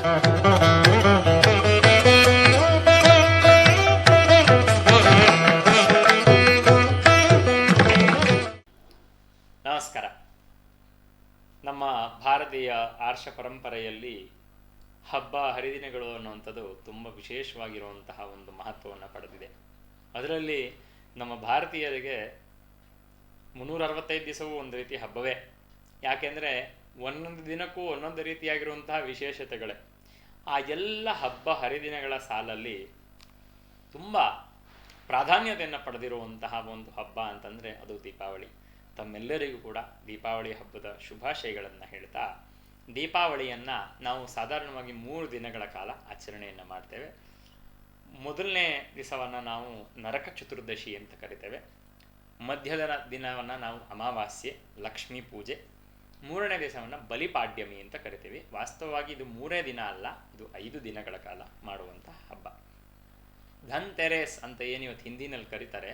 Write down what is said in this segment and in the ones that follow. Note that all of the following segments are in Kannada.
ನಮಸ್ಕಾರ. ನಮ್ಮ ಭಾರತೀಯ ಆರ್ಷ ಪರಂಪರೆಯಲ್ಲಿ ಹಬ್ಬ, ಹರಿದಿನಗಳು ಅನ್ನುವಂಥದ್ದು ತುಂಬ ವಿಶೇಷವಾಗಿರುವಂತಹ ಒಂದು ಮಹತ್ವವನ್ನು ಪಡೆದಿದೆ. ಅದರಲ್ಲಿ ನಮ್ಮ ಭಾರತೀಯರಿಗೆ ಮುನ್ನೂರ ಅರವತ್ತೈದು ದಿವಸವೂ ಒಂದು ರೀತಿ ಹಬ್ಬವೇ. ಯಾಕೆಂದರೆ ಒಂದೊಂದು ದಿನಕ್ಕೂ ಒಂದೊಂದು ರೀತಿಯಾಗಿರುವಂತಹ ವಿಶೇಷತೆಗಳೇ. ಆ ಎಲ್ಲ ಹಬ್ಬ ಹರಿದಿನಗಳ ಸಾಲಲ್ಲಿ ತುಂಬ ಪ್ರಾಧಾನ್ಯತೆಯನ್ನು ಪಡೆದಿರುವಂತಹ ಒಂದು ಹಬ್ಬ ಅಂತಂದರೆ ಅದು ದೀಪಾವಳಿ. ತಮ್ಮೆಲ್ಲರಿಗೂ ಕೂಡ ದೀಪಾವಳಿ ಹಬ್ಬದ ಶುಭಾಶಯಗಳನ್ನು ಹೇಳ್ತಾ ದೀಪಾವಳಿಯನ್ನು ನಾವು ಸಾಧಾರಣವಾಗಿ ಮೂರು ದಿನಗಳ ಕಾಲ ಆಚರಣೆಯನ್ನು ಮಾಡ್ತೇವೆ. ಮೊದಲನೇ ದಿವಸವನ್ನು ನಾವು ನರಕ ಚತುರ್ದಶಿ ಅಂತ ಕರಿತೇವೆ. ಮಧ್ಯದ ದಿನವನ್ನು ನಾವು ಅಮಾವಾಸ್ಯೆ, ಲಕ್ಷ್ಮೀ ಪೂಜೆ ಮೂರನೇ ದಿವಸವನ್ನು ಬಲಿಪಾಡ್ಯಮಿ ಅಂತ ಕರಿತೀವಿ. ವಾಸ್ತವವಾಗಿ ಇದು ಮೂರೇ ದಿನ ಅಲ್ಲ, ಇದು ಐದು ದಿನಗಳ ಕಾಲ ಮಾಡುವಂಥ ಹಬ್ಬ. ಧನ್ ತೆರೇಸ್ ಅಂತ ಏನು ಇವತ್ತು ಹಿಂದಿನಲ್ಲಿ ಕರೀತಾರೆ,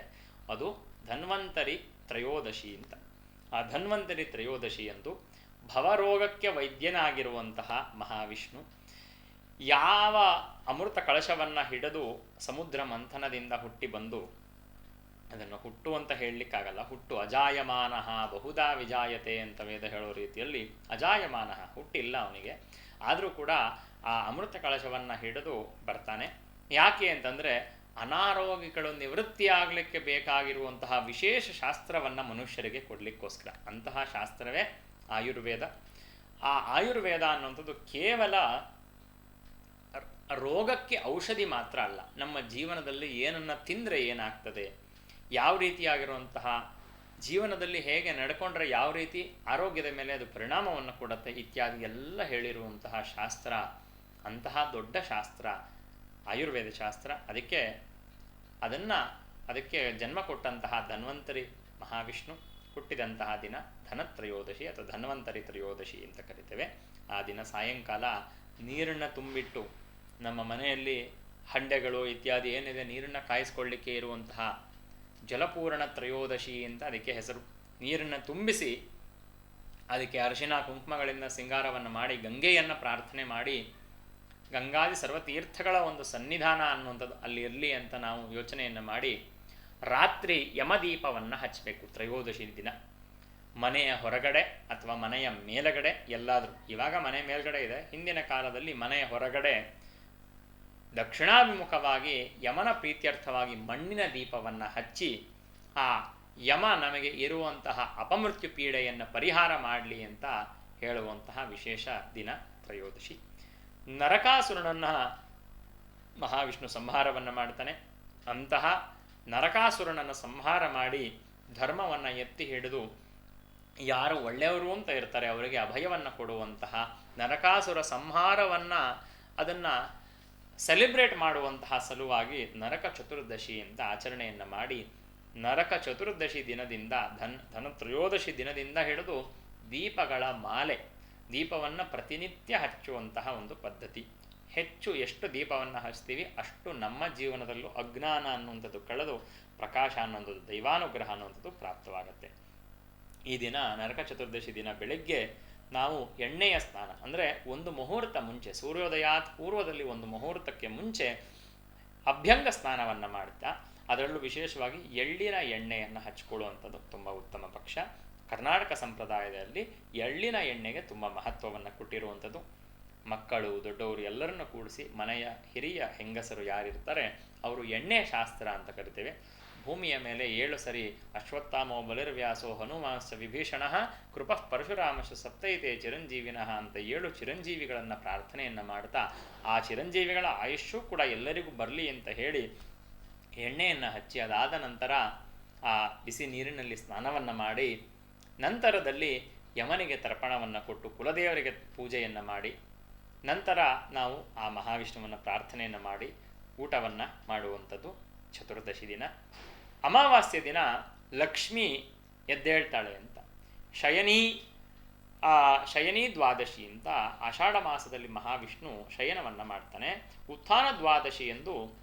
ಅದು ಧನ್ವಂತರಿ ತ್ರಯೋದಶಿ ಅಂತ. ಆ ಧನ್ವಂತರಿ ತ್ರಯೋದಶಿ ಎಂದು ಭವರೋಗಕ್ಕೆ ವೈದ್ಯನಾಗಿರುವಂತಹ ಮಹಾವಿಷ್ಣು ಯಾವ ಅಮೃತ ಕಳಶವನ್ನು ಹಿಡಿದು ಸಮುದ್ರ ಮಂಥನದಿಂದ ಹುಟ್ಟಿ ಬಂದು ಅದನ್ನು ಹುಟ್ಟು ಅಂತ ಹೇಳಲಿಕ್ಕಾಗಲ್ಲ. ಹುಟ್ಟು ಅಜಾಯಮಾನ, ಬಹುದಾ ವಿಜಾಯತೆ ಅಂತ ವೇದ ಹೇಳೋ ರೀತಿಯಲ್ಲಿ ಅಜಾಯಮಾನ, ಹುಟ್ಟಿಲ್ಲ ಅವನಿಗೆ. ಆದರೂ ಕೂಡ ಆ ಅಮೃತ ಕಳಶವನ್ನು ಹಿಡಿದು ಬರ್ತಾನೆ. ಯಾಕೆ ಅಂತಂದರೆ ಅನಾರೋಗ್ಯಗಳು ನಿವೃತ್ತಿ ಆಗಲಿಕ್ಕೆ ಬೇಕಾಗಿರುವಂತಹ ವಿಶೇಷ ಶಾಸ್ತ್ರವನ್ನು ಮನುಷ್ಯರಿಗೆ ಕೊಡಲಿಕ್ಕೋಸ್ಕರ. ಅಂತಹ ಶಾಸ್ತ್ರವೇ ಆಯುರ್ವೇದ. ಆ ಆಯುರ್ವೇದ ಅನ್ನುವಂಥದ್ದು ಕೇವಲ ರೋಗಕ್ಕೆ ಔಷಧಿ ಮಾತ್ರ ಅಲ್ಲ. ನಮ್ಮ ಜೀವನದಲ್ಲಿ ಏನನ್ನು ತಿಂದರೆ ಏನಾಗ್ತದೆ? ಯಾವ ರೀತಿಯಾಗಿರುವಂತಹ ಜೀವನದಲ್ಲಿ ಹೇಗೆ ನಡ್ಕೊಂಡ್ರೆ ಯಾವ ರೀತಿ ಆರೋಗ್ಯದ ಮೇಲೆ ಅದು ಪರಿಣಾಮವನ್ನು ಕೊಡುತ್ತೆ ಇತ್ಯಾದಿ ಎಲ್ಲ ಹೇಳಿರುವಂತಹ ಶಾಸ್ತ್ರ, ಅಂತಹ ದೊಡ್ಡ ಶಾಸ್ತ್ರ, ಆಯುರ್ವೇದ ಶಾಸ್ತ್ರ. ಅದಕ್ಕೆ ಅದನ್ನು, ಅದಕ್ಕೆ ಜನ್ಮ ಕೊಟ್ಟಂತಹ ಧನ್ವಂತರಿ ಮಹಾವಿಷ್ಣು ಹುಟ್ಟಿದಂತಹ ದಿನ ಧನತ್ರಯೋದಶಿ ಅಥವಾ ಧನ್ವಂತರಿ ತ್ರಯೋದಶಿ ಅಂತ ಕರಿತೇವೆ. ಆ ದಿನ ಸಾಯಂಕಾಲ ನೀರನ್ನು ತುಂಬಿಟ್ಟು ನಮ್ಮ ಮನೆಯಲ್ಲಿ ಹಂಡೆಗಳು ಇತ್ಯಾದಿ ಏನಿದೆ ನೀರನ್ನು ಕಾಯಿಸ್ಕೊಳ್ಳಿಕ್ಕೆ ಇರುವಂತಹ ಜಲಪೂರ್ಣ ತ್ರಯೋದಶಿ ಅಂತ ಅದಕ್ಕೆ ಹೆಸರು. ನೀರನ್ನು ತುಂಬಿಸಿ ಅದಕ್ಕೆ ಅರಿಶಿನ ಕುಂಕುಮಗಳಿಂದ ಸಿಂಗಾರವನ್ನು ಮಾಡಿ, ಗಂಗೆಯನ್ನು ಪ್ರಾರ್ಥನೆ ಮಾಡಿ, ಗಂಗಾದಿ ಸರ್ವತೀರ್ಥಗಳ ಒಂದು ಸನ್ನಿಧಾನ ಅನ್ನುವಂಥದ್ದು ಅಲ್ಲಿ ಇರಲಿ ಅಂತ ನಾವು ಯೋಚನೆಯನ್ನು ಮಾಡಿ ರಾತ್ರಿ ಯಮದೀಪವನ್ನು ಹಚ್ಚಬೇಕು ತ್ರಯೋದಶಿ ದಿನ. ಮನೆಯ ಹೊರಗಡೆ ಅಥವಾ ಮನೆಯ ಮೇಲಗಡೆ, ಎಲ್ಲಾದರೂ, ಇವಾಗ ಮನೆ ಮೇಲ್ಗಡೆ ಇದೆ, ಹಿಂದಿನ ಕಾಲದಲ್ಲಿ ಮನೆಯ ಹೊರಗಡೆ ದಕ್ಷಿಣಾಭಿಮುಖವಾಗಿ ಯಮನ ಪ್ರೀತ್ಯರ್ಥವಾಗಿ ಮಣ್ಣಿನ ದೀಪವನ್ನು ಹಚ್ಚಿ, ಆ ಯಮ ನಮಗೆ ಇರುವಂತಹ ಅಪಮೃತ್ಯು ಪೀಡೆಯನ್ನು ಪರಿಹಾರ ಮಾಡಲಿ ಅಂತ ಹೇಳುವಂತಹ ವಿಶೇಷ ದಿನ ತ್ರಯೋದಶಿ. ನರಕಾಸುರನನ್ನು ಮಹಾವಿಷ್ಣು ಸಂಹಾರವನ್ನು ಮಾಡ್ತಾನೆ. ಅಂತಹ ನರಕಾಸುರನನ್ನು ಸಂಹಾರ ಮಾಡಿ ಧರ್ಮವನ್ನು ಎತ್ತಿ ಹಿಡಿದು ಯಾರು ಒಳ್ಳೆಯವರು ಅಂತ ಇರ್ತಾರೆ, ಅವರಿಗೆ ಅಭಯವನ್ನು ಕೊಡುವಂತಹ ನರಕಾಸುರ ಸಂಹಾರವನ್ನು ಅದನ್ನು ಸೆಲೆಬ್ರೇಟ್ ಮಾಡುವಂತಹ ಸಲುವಾಗಿ ನರಕ ಚತುರ್ದಶಿಯಿಂದ ಆಚರಣೆಯನ್ನು ಮಾಡಿ ನರಕ ಚತುರ್ದಶಿ ದಿನದಿಂದ ಧನ್ ತ್ರಯೋದಶಿ ದಿನದಿಂದ ಹಿಡಿದು ದೀಪಗಳ ಮಾಲೆ, ದೀಪವನ್ನು ಪ್ರತಿನಿತ್ಯ ಹಚ್ಚುವಂತಹ ಒಂದು ಪದ್ಧತಿ. ಹೆಚ್ಚು ಎಷ್ಟು ದೀಪವನ್ನು ಹಚ್ತೀವಿ ಅಷ್ಟು ನಮ್ಮ ಜೀವನದಲ್ಲೂ ಅಜ್ಞಾನ ಅನ್ನುವಂಥದ್ದು ಕಳೆದು ಪ್ರಕಾಶ ಅನ್ನುವಂಥದ್ದು ದೈವಾನುಗ್ರಹ ಅನ್ನುವಂಥದ್ದು ಪ್ರಾಪ್ತವಾಗುತ್ತೆ. ಈ ದಿನ ನರಕ ಚತುರ್ದಶಿ ದಿನ ಬೆಳಗ್ಗೆ ನಾವು ಎಣ್ಣೆಯ ಸ್ನಾನ, ಅಂದರೆ ಒಂದು ಮುಹೂರ್ತ ಮುಂಚೆ, ಸೂರ್ಯೋದಯಾತ್ ಪೂರ್ವದಲ್ಲಿ ಒಂದು ಮುಹೂರ್ತಕ್ಕೆ ಮುಂಚೆ ಅಭ್ಯಂಗ ಸ್ನಾನವನ್ನು ಮಾಡ್ತಾ ಅದರಲ್ಲೂ ವಿಶೇಷವಾಗಿ ಎಳ್ಳಿನ ಎಣ್ಣೆಯನ್ನು ಹಚ್ಕೊಳ್ಳುವಂಥದ್ದು ತುಂಬ ಉತ್ತಮ ಪಕ್ಷ. ಕರ್ನಾಟಕ ಸಂಪ್ರದಾಯದಲ್ಲಿ ಎಳ್ಳಿನ ಎಣ್ಣೆಗೆ ತುಂಬ ಮಹತ್ವವನ್ನು ಕೊಟ್ಟಿರುವಂಥದ್ದು. ಮಕ್ಕಳು, ದೊಡ್ಡವರು ಎಲ್ಲರನ್ನು ಕೂಡಿಸಿ ಮನೆಯ ಹಿರಿಯ ಹೆಂಗಸರು ಯಾರಿರ್ತಾರೆ, ಅವರು ಎಣ್ಣೆ ಶಾಸ್ತ್ರ ಅಂತ ಕರಿತೇವೆ. ಭೂಮಿಯ ಮೇಲೆ ಏಳು ಸರಿ ಅಶ್ವತ್ಥಾಮೋ ಬಲಿರ್ವ್ಯಾಸೋ ಹನುಮಾಸ ವಿಭೀಷಣ ಕೃಪಃ ಪರಶುರಾಮಶ ಸಪ್ತೈತೆ ಚಿರಂಜೀವಿನಃ ಅಂತ ಏಳು ಚಿರಂಜೀವಿಗಳನ್ನು ಪ್ರಾರ್ಥನೆಯನ್ನು ಮಾಡ್ತಾ ಆ ಚಿರಂಜೀವಿಗಳ ಆಯುಷ್ಯೂ ಕೂಡ ಎಲ್ಲರಿಗೂ ಬರಲಿ ಅಂತ ಹೇಳಿ ಎಣ್ಣೆಯನ್ನು ಹಚ್ಚಿ ಅದಾದ ನಂತರ ಆ ಬಿಸಿ ನೀರಿನಲ್ಲಿ ಸ್ನಾನವನ್ನು ಮಾಡಿ ನಂತರದಲ್ಲಿ ಯಮನಿಗೆ ತರ್ಪಣವನ್ನು ಕೊಟ್ಟು ಕುಲದೇವರಿಗೆ ಪೂಜೆಯನ್ನು ಮಾಡಿ ನಂತರ ನಾವು ಆ ಮಹಾವಿಷ್ಣುವನ್ನು ಪ್ರಾರ್ಥನೆಯನ್ನು ಮಾಡಿ ಊಟವನ್ನು ಮಾಡುವಂಥದ್ದು ಚತುರ್ದಶಿ ದಿನ. ಅಮಾವಾಸ್ಯೆ ದಿನ ಲಕ್ಷ್ಮಿ ಎದ್ದೇಳ್ತಾಳೆ ಅಂತ. ಶಯನಿ, ಆ, ಶಯನಿ ದ್ವಾದಶಿ ಅಂತ ಆಷಾಢ ಮಾಸದಲ್ಲಿ ಮಹಾವಿಷ್ಣು ಶಯನವನ್ನು ಮಾಡ್ತಾನೆ. ಉತ್ಥಾನ ದ್ವಾದಶಿ ಎಂದು,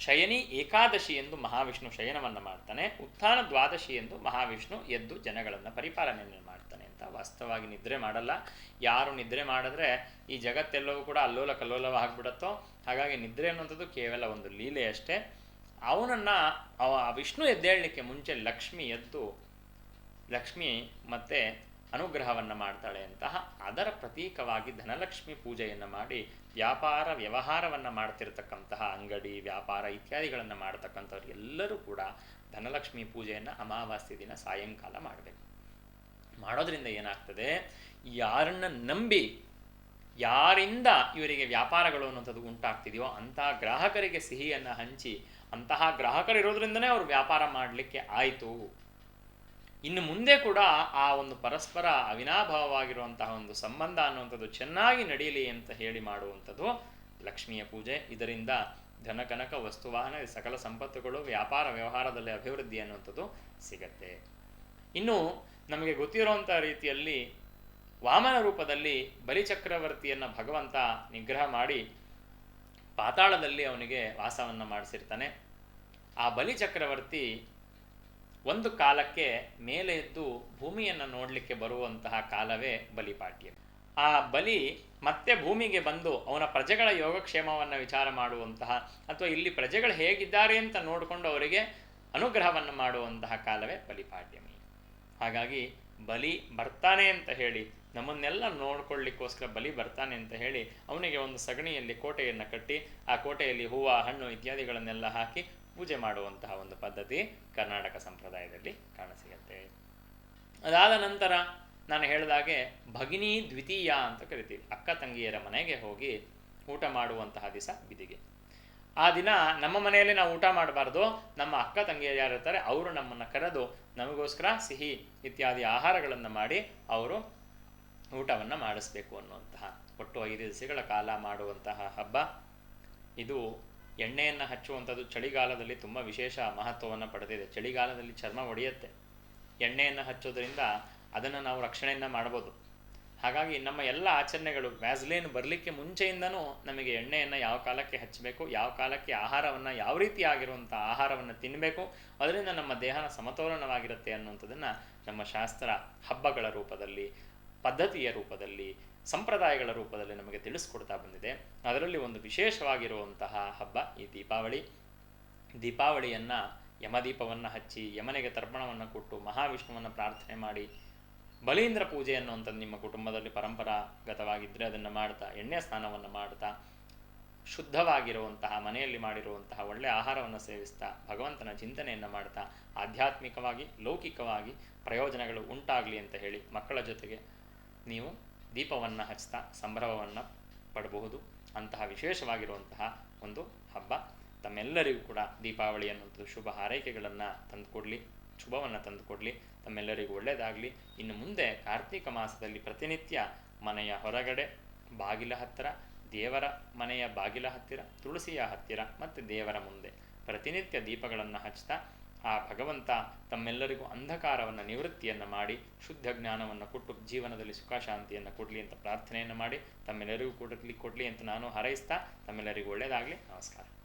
ಶಯನಿ ಏಕಾದಶಿ ಎಂದು ಮಹಾವಿಷ್ಣು ಶಯನವನ್ನು ಮಾಡ್ತಾನೆ. ಉತ್ಥಾನ ದ್ವಾದಶಿ ಎಂದು ಮಹಾವಿಷ್ಣು ಎದ್ದು ಜನಗಳನ್ನು ಪರಿಪಾಲನೆಯನ್ನು ಮಾಡ್ತಾನೆ ಅಂತ. ವಾಸ್ತವವಾಗಿ ನಿದ್ರೆ ಮಾಡಲ್ಲ. ಯಾರು ನಿದ್ರೆ ಮಾಡಿದ್ರೆ ಈ ಜಗತ್ತೆಲ್ಲವೂ ಕೂಡ ಅಲ್ಲೋಲ ಕಲ್ಲೋಲವಾಗ್ಬಿಡತ್ತೋ ಹಾಗಾಗಿ ನಿದ್ರೆ ಅನ್ನುವಂಥದ್ದು ಕೇವಲ ಒಂದು ಲೀಲೆ ಅಷ್ಟೇ. ಅವನನ್ನು ಅವ ವಿಷ್ಣು ಎದ್ದೇಳಲಿಕ್ಕೆ ಮುಂಚೆ ಲಕ್ಷ್ಮಿ ಎದ್ದು ಲಕ್ಷ್ಮಿ ಮತ್ತೆ ಅನುಗ್ರಹವನ್ನು ಮಾಡ್ತಾಳೆ ಅಂತಹ ಅದರ ಪ್ರತೀಕವಾಗಿ ಧನಲಕ್ಷ್ಮಿ ಪೂಜೆಯನ್ನು ಮಾಡಿ ವ್ಯಾಪಾರ ವ್ಯವಹಾರವನ್ನು ಮಾಡ್ತಿರ್ತಕ್ಕಂತಹ ಅಂಗಡಿ, ವ್ಯಾಪಾರ ಇತ್ಯಾದಿಗಳನ್ನು ಮಾಡತಕ್ಕಂಥವ್ರು ಎಲ್ಲರೂ ಕೂಡ ಧನಲಕ್ಷ್ಮಿ ಪೂಜೆಯನ್ನು ಅಮಾವಾಸ್ಯ ದಿನ ಸಾಯಂಕಾಲ ಮಾಡಬೇಕು. ಮಾಡೋದ್ರಿಂದ ಏನಾಗ್ತದೆ? ಯಾರನ್ನ ನಂಬಿ ಯಾರಿಂದ ಇವರಿಗೆ ವ್ಯಾಪಾರಗಳು ಅನ್ನೋಂಥದ್ದು ಉಂಟಾಗ್ತಿದೆಯೋ ಅಂಥ ಗ್ರಾಹಕರಿಗೆ ಸಿಹಿಯನ್ನು ಹಂಚಿ ಅಂತಹ ಗ್ರಾಹಕರು ಇರೋದ್ರಿಂದನೇ ಅವರು ವ್ಯಾಪಾರ ಮಾಡಲಿಕ್ಕೆ ಆಯಿತು. ಇನ್ನು ಮುಂದೆ ಕೂಡ ಆ ಒಂದು ಪರಸ್ಪರ ಅವಿನಾಭಾವವಾಗಿರುವಂತಹ ಒಂದು ಸಂಬಂಧ ಅನ್ನುವಂಥದ್ದು ಚೆನ್ನಾಗಿ ನಡೆಯಲಿ ಅಂತ ಹೇಳಿ ಮಾಡುವಂಥದ್ದು ಲಕ್ಷ್ಮಿಯ ಪೂಜೆ. ಇದರಿಂದ ಧನಕನಕ ವಸ್ತುವಾಹನ ಸಕಲ ಸಂಪತ್ತುಗಳು, ವ್ಯಾಪಾರ ವ್ಯವಹಾರದಲ್ಲಿ ಅಭಿವೃದ್ಧಿ ಅನ್ನುವಂಥದ್ದು ಸಿಗತ್ತೆ. ಇನ್ನು ನಮಗೆ ಗೊತ್ತಿರುವಂಥ ರೀತಿಯಲ್ಲಿ ವಾಮನ ರೂಪದಲ್ಲಿ ಬಲಿಚಕ್ರವರ್ತಿಯನ್ನು ಭಗವಂತ ನಿಗ್ರಹ ಮಾಡಿ ಪಾತಾಳದಲ್ಲಿ ಅವನಿಗೆ ವಾಸವನ್ನು ಮಾಡಿಸಿರ್ತಾನೆ. ಆ ಬಲಿಚಕ್ರವರ್ತಿ ಒಂದು ಕಾಲಕ್ಕೆ ಮೇಲೆ ಎದ್ದು ಭೂಮಿಯನ್ನು ನೋಡಲಿಕ್ಕೆ ಬರುವಂತಹ ಕಾಲವೇ ಬಲಿಪಾಟ್ಯ ಆ ಬಲಿ ಮತ್ತೆ ಭೂಮಿಗೆ ಬಂದು ಅವನ ಪ್ರಜೆಗಳ ಯೋಗಕ್ಷೇಮವನ್ನು ವಿಚಾರ ಮಾಡುವಂತಹ ಅಥವಾ ಇಲ್ಲಿ ಪ್ರಜೆಗಳು ಹೇಗಿದ್ದಾರೆ ಅಂತ ನೋಡಿಕೊಂಡು ಅವರಿಗೆ ಅನುಗ್ರಹವನ್ನು ಮಾಡುವಂತಹ ಕಾಲವೇ ಬಲಿಪಾಡ್ಯಮಿ ಹಾಗಾಗಿ ಬಲಿ ಬರ್ತಾನೆ ಅಂತ ಹೇಳಿ ನಮ್ಮನ್ನೆಲ್ಲ ನೋಡ್ಕೊಳ್ಳಿಕ್ಕೋಸ್ಕರ ಬಲಿ ಬರ್ತಾನೆ ಅಂತ ಹೇಳಿ ಅವನಿಗೆ ಒಂದು ಸಗಣಿಯಲ್ಲಿ ಕೋಟೆಯನ್ನು ಕಟ್ಟಿ, ಆ ಕೋಟೆಯಲ್ಲಿ ಹೂವು, ಹಣ್ಣು ಇತ್ಯಾದಿಗಳನ್ನೆಲ್ಲ ಹಾಕಿ ಪೂಜೆ ಮಾಡುವಂತಹ ಒಂದು ಪದ್ಧತಿ ಕರ್ನಾಟಕ ಸಂಪ್ರದಾಯದಲ್ಲಿ ಕಾಣಸಿಗತ್ತೆ. ಅದಾದ ನಂತರ ನಾನು ಹೇಳಿದಾಗೆ ಭಗಿನಿ ದ್ವಿತೀಯ ಅಂತ ಕರಿತೀವಿ. ಅಕ್ಕ ತಂಗಿಯರ ಮನೆಗೆ ಹೋಗಿ ಊಟ ಮಾಡುವಂತಹ ದಿವಸ ಬಿದಿಗೆ ಆ ದಿನ ನಮ್ಮ ಮನೆಯಲ್ಲಿ ನಾವು ಊಟ ಮಾಡಬಾರ್ದು. ನಮ್ಮ ಅಕ್ಕ ತಂಗಿಯರು ಯಾರು ಇರ್ತಾರೆ ಅವರು ನಮ್ಮನ್ನು ಕರೆದು ನಮಗೋಸ್ಕರ ಸಿಹಿ ಇತ್ಯಾದಿ ಆಹಾರಗಳನ್ನು ಮಾಡಿ ಅವರು ಊಟವನ್ನು ಮಾಡಿಸ್ಬೇಕು ಅನ್ನುವಂತಹ ಒಟ್ಟು ಐದು ದಿವಸಗಳ ಕಾಲ ಮಾಡುವಂತಹ ಹಬ್ಬ. ಇದು ಎಣ್ಣೆಯನ್ನು ಹಚ್ಚುವಂಥದ್ದು ಚಳಿಗಾಲದಲ್ಲಿ ತುಂಬ ವಿಶೇಷ ಮಹತ್ವವನ್ನು ಪಡೆದಿದೆ. ಚಳಿಗಾಲದಲ್ಲಿ ಚರ್ಮ ಒಡೆಯುತ್ತೆ. ಎಣ್ಣೆಯನ್ನು ಹಚ್ಚೋದ್ರಿಂದ ಅದನ್ನು ನಾವು ರಕ್ಷಣೆಯನ್ನು ಮಾಡ್ಬೋದು. ಹಾಗಾಗಿ ನಮ್ಮ ಎಲ್ಲ ಆಚರಣೆಗಳು ವ್ಯಾಸ್ಲೇನ್ ಬರಲಿಕ್ಕೆ ಮುಂಚೆಯಿಂದನೂ ನಮಗೆ ಎಣ್ಣೆಯನ್ನು ಯಾವ ಕಾಲಕ್ಕೆ ಹಚ್ಚಬೇಕು, ಯಾವ ಕಾಲಕ್ಕೆ ಆಹಾರವನ್ನು ಯಾವ ರೀತಿಯಾಗಿರುವಂಥ ಆಹಾರವನ್ನು ತಿನ್ನಬೇಕು ಅದರಿಂದ ನಮ್ಮ ದೇಹನ ಸಮತೋಲನವಾಗಿರುತ್ತೆ ಅನ್ನುವಂಥದ್ದನ್ನು ನಮ್ಮ ಶಾಸ್ತ್ರ ಹಬ್ಬಗಳ ರೂಪದಲ್ಲಿ ಪದ್ಧತಿಯ ರೂಪದಲ್ಲಿ, ಸಂಪ್ರದಾಯಗಳ ರೂಪದಲ್ಲಿ ನಮಗೆ ತಿಳಿಸ್ಕೊಡ್ತಾ ಬಂದಿದೆ. ಅದರಲ್ಲಿ ಒಂದು ವಿಶೇಷವಾಗಿರುವಂತಹ ಹಬ್ಬ ಈ ದೀಪಾವಳಿ. ದೀಪಾವಳಿಯನ್ನು ಯಮದೀಪವನ್ನು ಹಚ್ಚಿ, ಯಮನಿಗೆ ತರ್ಪಣವನ್ನು ಕೊಟ್ಟು, ಮಹಾವಿಷ್ಣುವನ್ನು ಪ್ರಾರ್ಥನೆ ಮಾಡಿ, ಬಲೀಂದ್ರ ಪೂಜೆ ಅನ್ನುವಂಥದ್ದು ನಿಮ್ಮ ಕುಟುಂಬದಲ್ಲಿ ಪರಂಪರಾಗತವಾಗಿದ್ದರೆ ಅದನ್ನು ಮಾಡ್ತಾ, ಎಣ್ಣೆ ಸ್ನಾನವನ್ನು ಮಾಡ್ತಾ, ಶುದ್ಧವಾಗಿರುವಂತಹ, ಮನೆಯಲ್ಲಿ ಮಾಡಿರುವಂತಹ ಒಳ್ಳೆಯ ಆಹಾರವನ್ನು ಸೇವಿಸ್ತಾ, ಭಗವಂತನ ಚಿಂತನೆಯನ್ನು ಮಾಡ್ತಾ, ಆಧ್ಯಾತ್ಮಿಕವಾಗಿ, ಲೌಕಿಕವಾಗಿ ಪ್ರಯೋಜನಗಳು ಉಂಟಾಗಲಿ ಅಂತ ಹೇಳಿ ಮಕ್ಕಳ ಜೊತೆಗೆ ನೀವು ದೀಪವನ್ನು ಹಚ್ತಾ ಸಂಭ್ರಮವನ್ನು ಪಡಬಹುದು. ಅಂತಹ ವಿಶೇಷವಾಗಿರುವಂತಹ ಒಂದು ಹಬ್ಬ. ತಮ್ಮೆಲ್ಲರಿಗೂ ಕೂಡ ದೀಪಾವಳಿ ಅನ್ನುವಂಥದ್ದು ಶುಭ ಹಾರೈಕೆಗಳನ್ನು ತಂದುಕೊಡಲಿ ಶುಭವನ್ನು ತಂದುಕೊಡಲಿ ತಮ್ಮೆಲ್ಲರಿಗೂ ಒಳ್ಳೆಯದಾಗಲಿ ಇನ್ನು ಮುಂದೆ ಕಾರ್ತೀಕ ಮಾಸದಲ್ಲಿ ಪ್ರತಿನಿತ್ಯ ಮನೆಯ ಹೊರಗಡೆ ಬಾಗಿಲ ಹತ್ತಿರ, ದೇವರ ಮನೆಯ ಬಾಗಿಲ ಹತ್ತಿರ, ತುಳಸಿಯ ಹತ್ತಿರ ಮತ್ತು ದೇವರ ಮುಂದೆ ಪ್ರತಿನಿತ್ಯ ದೀಪಗಳನ್ನು ಹಚ್ತಾ ಆ ಭಗವಂತ ತಮ್ಮೆಲ್ಲರಿಗೂ ಅಂಧಕಾರವನ್ನು, ನಿವೃತ್ತಿಯನ್ನು ಮಾಡಿ, ಶುದ್ಧ ಜ್ಞಾನವನ್ನು ಕೊಟ್ಟು ಜೀವನದಲ್ಲಿ ಸುಖ ಶಾಂತಿಯನ್ನು ಕೊಡಲಿ ಅಂತ ಪ್ರಾರ್ಥನೆಯನ್ನು ಮಾಡಿ, ತಮ್ಮೆಲ್ಲರಿಗೂ ಕೊಡಲಿ ಕೊಡಲಿ ಅಂತ ನಾನು ಹಾರೈಸ್ತಾ, ತಮ್ಮೆಲ್ಲರಿಗೂ ಒಳ್ಳೆಯದಾಗಲಿ ನಮಸ್ಕಾರ.